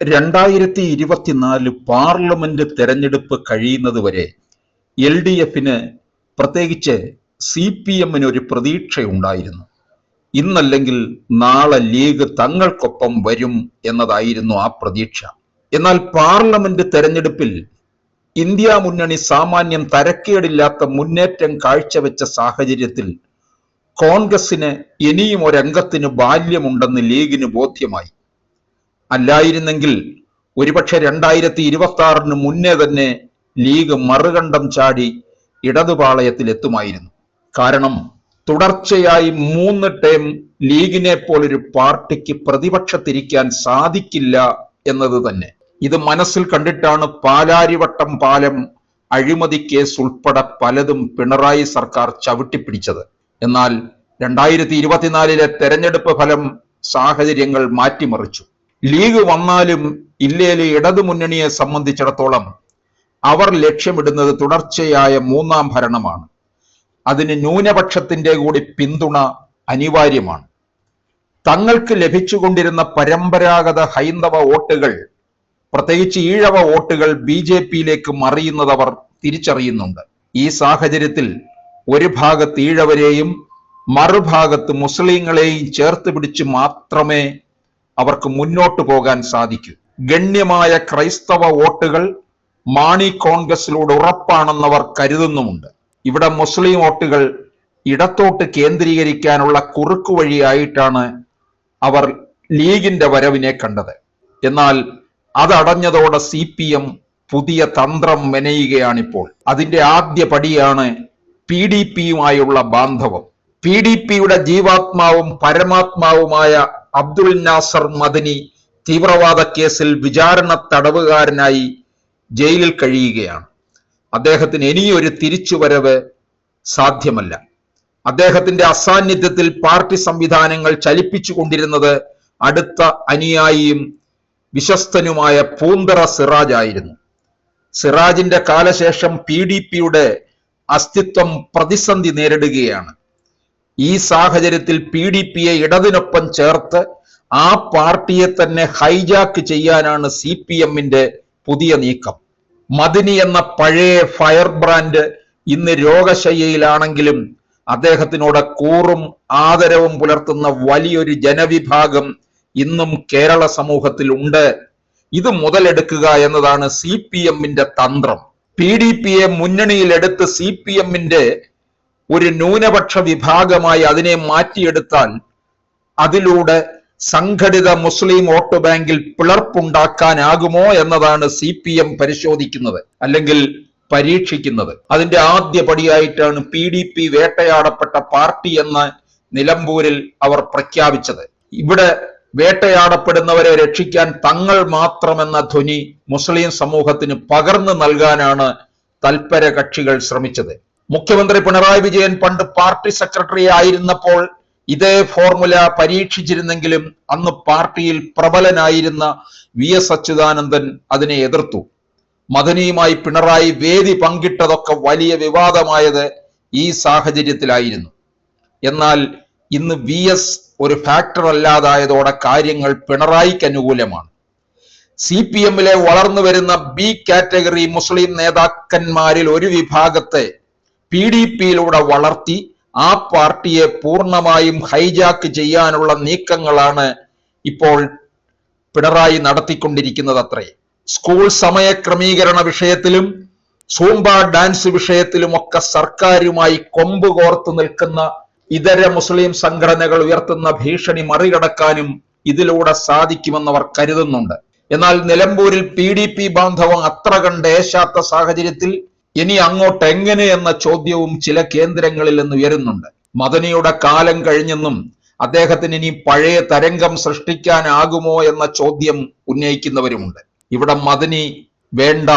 രണ്ടായിരത്തി ഇരുപത്തിനാല് പാർലമെന്റ് തെരഞ്ഞെടുപ്പ് കഴിയുന്നത് വരെ എൽ ഡി എഫിന് പ്രത്യേകിച്ച് സി പി എമ്മിന് ഒരു പ്രതീക്ഷയുണ്ടായിരുന്നു. ഇന്നല്ലെങ്കിൽ നാളെ ലീഗ് തങ്ങൾക്കൊപ്പം വരും എന്നതായിരുന്നു ആ പ്രതീക്ഷ. എന്നാൽ പാർലമെന്റ് തെരഞ്ഞെടുപ്പിൽ ഇന്ത്യ മുന്നണി സാമാന്യം തരക്കേടില്ലാത്ത മുന്നേറ്റം കാഴ്ചവെച്ച സാഹചര്യത്തിൽ കോൺഗ്രസിന് ഇനിയും ഒരംഗത്തിന് ബാല്യമുണ്ടെന്ന് ലീഗിന് ബോധ്യമായി. അല്ലായിരുന്നെങ്കിൽ ഒരുപക്ഷെ രണ്ടായിരത്തി ഇരുപത്തി ആറിന് മുന്നേ തന്നെ ലീഗ് മറുകണ്ഠം ചാടി ഇടതുപാളയത്തിൽ എത്തുമായിരുന്നു കാരണം തുടർച്ചയായി മൂന്ന് ടേം ലീഗിനെ പോലൊരു പാർട്ടിക്ക് പ്രതിപക്ഷത്തിരിക്കാൻ സാധിക്കില്ല എന്നത് തന്നെ. ഇത് മനസ്സിൽ കണ്ടിട്ടാണ് പാലാരിവട്ടം പാലം അഴിമതി കേസ് ഉൾപ്പെടെ പലതും പിണറായി സർക്കാർ ചവിട്ടിപ്പിടിച്ചത്. എന്നാൽ രണ്ടായിരത്തി ഇരുപത്തിനാലിലെ തെരഞ്ഞെടുപ്പ് ഫലം സാഹചര്യങ്ങൾ മാറ്റിമറിച്ചു. ലീഗ് വന്നാലും ഇല്ലേലെ ഇടതുമുന്നണിയെ സംബന്ധിച്ചിടത്തോളം അവർ ലക്ഷ്യമിടുന്നത് തുടർച്ചയായ മൂന്നാം ഭരണമാണ്. അതിന് ന്യൂനപക്ഷത്തിന്റെ കൂടി പിന്തുണ അനിവാര്യമാണ്. തങ്ങൾക്ക് ലഭിച്ചുകൊണ്ടിരുന്ന പരമ്പരാഗത ഹൈന്ദവ വോട്ടുകൾ പ്രത്യേകിച്ച് ഈഴവ വോട്ടുകൾ ബി ജെ പിയിലേക്ക് മറിയുന്നത് അവർ തിരിച്ചറിയുന്നുണ്ട്. ഈ സാഹചര്യത്തിൽ ഒരു ഭാഗത്ത് ഈഴവരെയും മറുഭാഗത്ത് മുസ്ലിങ്ങളെയും ചേർത്ത് പിടിച്ച് മാത്രമേ അവർക്ക് മുന്നോട്ട് പോകാൻ സാധിക്കൂ. ഗണ്യമായ ക്രൈസ്തവ വോട്ടുകൾ മാണി കോൺഗ്രസിലൂടെ ഉറപ്പാണെന്നവർ കരുതുന്നുമുണ്ട്. ഇവിടെ മുസ്ലിം വോട്ടുകൾ ഇടത്തോട്ട് കേന്ദ്രീകരിക്കാനുള്ള കുറുക്കു വഴിയായിട്ടാണ് അവർ ലീഗിന്റെ വരവിനെ കണ്ടത്. എന്നാൽ അതടഞ്ഞതോടെ സി പി എം പുതിയ തന്ത്രം മെനയുകയാണിപ്പോൾ. അതിന്റെ ആദ്യ പടിയാണ് പി ഡി പിയുമായുള്ള ബാന്ധവം. പി ഡി പിയുടെ ജീവാത്മാവും പരമാത്മാവുമായ അബ്ദുൽ നാസർ മദനി തീവ്രവാദ കേസിൽ വിചാരണ തടവുകാരനായി ജയിലിൽ കഴിയുകയാണ്. അദ്ദേഹത്തിന് ഇനിയൊരു തിരിച്ചുവരവ് സാധ്യമല്ല. അദ്ദേഹത്തിന്റെ അസാന്നിധ്യത്തിൽ പാർട്ടി സംവിധാനങ്ങൾ ചലിപ്പിച്ചു കൊണ്ടിരുന്നത് അടുത്ത അനുയായിയും വിശ്വസ്തനുമായ പൂന്തറ സിറാജ് ആയിരുന്നു. സിറാജിന്റെ കാലശേഷം പി ഡി പിയുടെ അസ്തിത്വം പ്രതിസന്ധി നേരിടുകയാണ്. ഈ സാഹചര്യത്തിൽ പി ഡി പിയെ ഇടതിനൊപ്പം ചേർത്ത് ആ പാർട്ടിയെ തന്നെ ഹൈജാക്ക് ചെയ്യാനാണ് സി പി എമ്മിന്റെ പുതിയ നീക്കം. മദിനി എന്ന പഴയ ഫയർ ബ്രാൻഡ് ഇന്ന് രോഗശയ്യയിലാണെങ്കിലും അദ്ദേഹത്തിനോട് കൂറും ആദരവും പുലർത്തുന്ന വലിയൊരു ജനവിഭാഗം ഇന്നും കേരള സമൂഹത്തിൽ ഉണ്ട്. ഇത് മുതലെടുക്കുക എന്നതാണ് സി പി എമ്മിന്റെ തന്ത്രം. പി ഡി പിയെ മുന്നണിയിലെടുത്ത് സി പി എമ്മിന്റെ ഒരു ന്യൂനപക്ഷ വിഭാഗമായി അതിനെ മാറ്റിയെടുത്താൽ അതിലൂടെ സംഘടിത മുസ്ലിം വോട്ട് ബാങ്കിൽ പിളർപ്പുണ്ടാക്കാനാകുമോ എന്നതാണ് സി പി എം പരിശോധിക്കുന്നത് അല്ലെങ്കിൽ പരീക്ഷിക്കുന്നത്. അതിന്റെ ആദ്യ പടിയായിട്ടാണ് പി ഡി പി വേട്ടയാടപ്പെട്ട പാർട്ടി എന്ന് നിലമ്പൂരിൽ അവർ പ്രഖ്യാപിച്ചത്. ഇവിടെ വേട്ടയാടപ്പെടുന്നവരെ രക്ഷിക്കാൻ തങ്ങൾ മാത്രമെന്ന ധ്വനി മുസ്ലിം സമൂഹത്തിന് പകർന്നു നൽകാനാണ് തൽപര കക്ഷികൾ ശ്രമിച്ചത്. മുഖ്യമന്ത്രി പിണറായി വിജയൻ പണ്ട് പാർട്ടി സെക്രട്ടറി ആയിരുന്നപ്പോൾ ഇതേ ഫോർമുല പരീക്ഷിച്ചിരുന്നെങ്കിലും അന്ന് പാർട്ടിയിൽ പ്രബലനായിരുന്ന വി എസ് അച്യുതാനന്ദൻ അതിനെ എതിർത്തു. മദനിയുമായി പിണറായി വേദി പങ്കിട്ടതൊക്കെ വലിയ വിവാദമായത് ഈ സാഹചര്യത്തിലായിരുന്നു. എന്നാൽ ഇന്ന് വി എസ് ഒരു ഫാക്ടർ അല്ലാതായതോടെ കാര്യങ്ങൾ പിണറായിക്ക് അനുകൂലമാണ്. സി പി എമ്മിലെ വളർന്നു വരുന്ന ബി കാറ്റഗറി മുസ്ലിം നേതാക്കന്മാരിൽ ഒരു വിഭാഗത്തെ പി ഡി പിയിലൂടെ വളർത്തി ആ പാർട്ടിയെ പൂർണമായും ഹൈജാക്ക് ചെയ്യാനുള്ള നീക്കങ്ങളാണ് ഇപ്പോൾ പിണറായി നടത്തിക്കൊണ്ടിരിക്കുന്നത് അത്രേ സ്കൂൾ സമയ ക്രമീകരണ വിഷയത്തിലും സൂംബ ഡാൻസ് വിഷയത്തിലും ഒക്കെ സർക്കാരുമായി കൊമ്പ് കോർത്ത് നിൽക്കുന്ന ഇതര മുസ്ലിം സംഘടനകൾ ഉയർത്തുന്ന ഭീഷണി മറികടക്കാനും ഇതിലൂടെ സാധിക്കുമെന്നവർ കരുതുന്നുണ്ട്. എന്നാൽ നിലമ്പൂരിൽ പി ഡി പി ബാന്ധവം അത്ര കണ്ട് ഏശാത്ത സാഹചര്യത്തിൽ ഇനി അങ്ങോട്ട് എങ്ങനെ എന്ന ചോദ്യവും ചില കേന്ദ്രങ്ങളിൽ നിന്ന് ഉയരുന്നുണ്ട്. മദനിയുടെ കാലം കഴിഞ്ഞെന്നും അദ്ദേഹത്തിന് ഇനി പഴയ തരംഗം സൃഷ്ടിക്കാനാകുമോ എന്ന ചോദ്യം ഉന്നയിക്കുന്നവരുമുണ്ട്. ഇവിടെ മദനി വേണ്ട.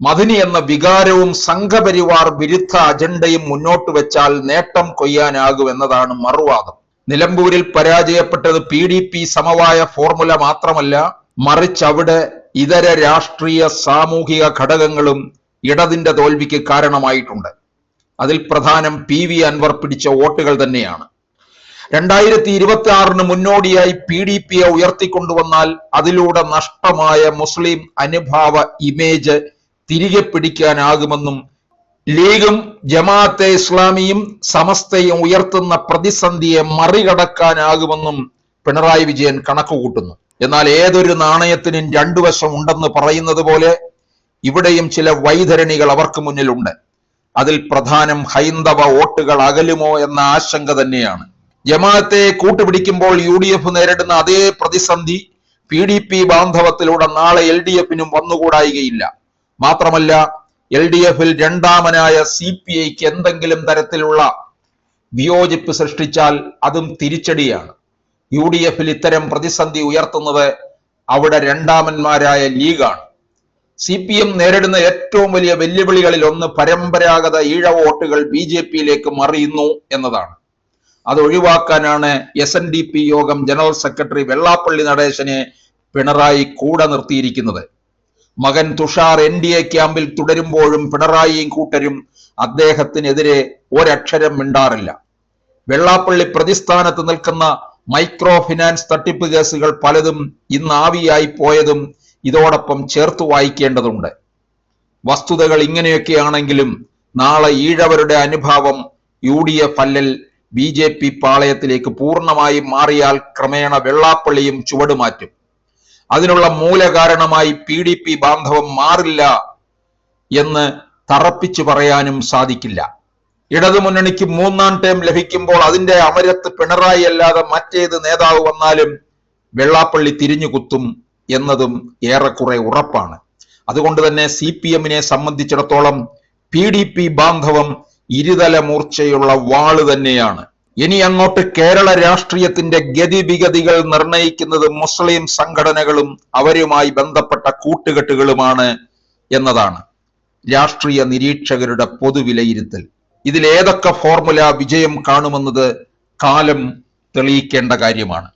മദനി എന്ന വികാരവും സംഘപരിവാർ വിരുദ്ധ അജണ്ടയും മുന്നോട്ട് വെച്ചാൽ നേട്ടം കൊയ്യാനാകും എന്നതാണ് മറുവാദം. നിലമ്പൂരിൽ പരാജയപ്പെട്ടത് പി ഡി പി സമവായ ഫോർമുല മാത്രമല്ല മറിച്ച് അവിടെ ഇതര രാഷ്ട്രീയ സാമൂഹിക ഘടകങ്ങളും ഇടതിന്റെ തോൽവിക്ക് കാരണമായിട്ടുണ്ട്. അതിൽ പ്രധാനം പി വി അൻവർ പിടിച്ച വോട്ടുകൾ തന്നെയാണ്. രണ്ടായിരത്തി ഇരുപത്തി ആറിന് മുന്നോടിയായി പി ഡി പിയെ ഉയർത്തിക്കൊണ്ടുവന്നാൽ അതിലൂടെ നഷ്ടമായ മുസ്ലിം അനുഭാവ ഇമേജ് തിരികെ പിടിക്കാനാകുമെന്നും ലീഗും ജമാഅത്തെ ഇസ്ലാമിയും സമസ്തയും ഉയർത്തുന്ന പ്രതിസന്ധിയെ മറികടക്കാനാകുമെന്നും പിണറായി വിജയൻ കണക്കുകൂട്ടുന്നു. എന്നാൽ ഏതൊരു നാണയത്തിനും രണ്ടു വശം ഉണ്ടെന്ന് പറയുന്നത് പോലെ ഇവിടെയും ചില വൈതരണികൾ അവർക്ക് മുന്നിലുണ്ട്. അതിൽ പ്രധാനം ഹൈന്ദവ വോട്ടുകൾ അകലുമോ എന്ന ആശങ്ക തന്നെയാണ്. ജമാഅത്തെ കൂട്ടുപിടിക്കുമ്പോൾ യു ഡി എഫ് നേരിടുന്ന അതേ പ്രതിസന്ധി പി ഡി പി ബാന്ധവത്തിലൂടെ നാളെ എൽ ഡി എഫിനും വന്നുകൂടായികയില്ല. മാത്രമല്ല എൽ ഡി എഫിൽ രണ്ടാമനായ സി പി ഐക്ക് എന്തെങ്കിലും തരത്തിലുള്ള വിയോജിപ്പ് സൃഷ്ടിച്ചാൽ അതും തിരിച്ചടിയാണ്. യു ഡി എഫിൽ ഇത്തരം പ്രതിസന്ധി ഉയർത്തുന്നത് അവിടെ രണ്ടാമന്മാരായ ലീഗാണ്. സി പി എം നേരിടുന്ന ഏറ്റവും വലിയ വെല്ലുവിളികളിൽ ഒന്ന് പരമ്പരാഗത ഈഴ വോട്ടുകൾ ബി ജെ പിയിലേക്ക് മറിയുന്നു എന്നതാണ്. അത് ഒഴിവാക്കാനാണ് എസ് എൻ ഡി പി യോഗം ജനറൽ സെക്രട്ടറി വെള്ളാപ്പള്ളി നടേശനെ പിണറായി കൂടെ നിർത്തിയിരിക്കുന്നത്. മകൻ തുഷാർ എൻ ഡി എ ക്യാമ്പിൽ തുടരുമ്പോഴും പിണറായിയും കൂട്ടരും അദ്ദേഹത്തിനെതിരെ ഒരക്ഷരം മിണ്ടാറില്ല. വെള്ളാപ്പള്ളി പ്രതിസ്ഥാനത്ത് നിൽക്കുന്ന മൈക്രോ ഫിനാൻസ് തട്ടിപ്പ് കേസുകൾ പലതും ഇന്ന് ആവിയായി പോയതും ഇതോടൊപ്പം ചേർത്ത് വായിക്കേണ്ടതുണ്ട്. വസ്തുതകൾ ഇങ്ങനെയൊക്കെയാണെങ്കിലും നാളെ ഈഴവരുടെ അനുഭാവം യു ഡി എഫ് അല്ലൽ ബി ജെ പി പാളയത്തിലേക്ക് പൂർണമായും മാറിയാൽ ക്രമേണ വെള്ളാപ്പള്ളിയും ചുവടുമാറ്റും. അതിനുള്ള മൂലകാരണമായി പി ഡി പി ബാന്ധവം മാറില്ല എന്ന് തറപ്പിച്ചു പറയാനും സാധിക്കില്ല. ഇടതുമുന്നണിക്ക് മൂന്നാം ടേം ലഭിക്കുമ്പോൾ അതിന്റെ അമരത്ത് പിണറായി അല്ലാതെ മറ്റേത് നേതാവ് വന്നാലും വെള്ളാപ്പള്ളി തിരിഞ്ഞു കുത്തും എന്നതും ഏറെക്കുറെ ഉറപ്പാണ്. അതുകൊണ്ട് തന്നെ സി പി എമ്മിനെ സംബന്ധിച്ചിടത്തോളം പി ഡി പി ബാന്ധവം ഇരുതല മൂർച്ചയുള്ള വാൾ തന്നെയാണ്. ഇനി അങ്ങോട്ട് കേരള രാഷ്ട്രീയത്തിന്റെ ഗതിവിഗതികൾ നിർണയിക്കുന്നത് മുസ്ലിം സംഘടനകളും അവരുമായി ബന്ധപ്പെട്ട കൂട്ടുകെട്ടുകളുമാണ് എന്നതാണ് രാഷ്ട്രീയ നിരീക്ഷകരുടെ പൊതുവിലയിരുത്തൽ. ഇതിലേതൊക്കെ ഫോർമുല വിജയം കാണുമെന്നത് കാലം തെളിയിക്കേണ്ട കാര്യമാണ്.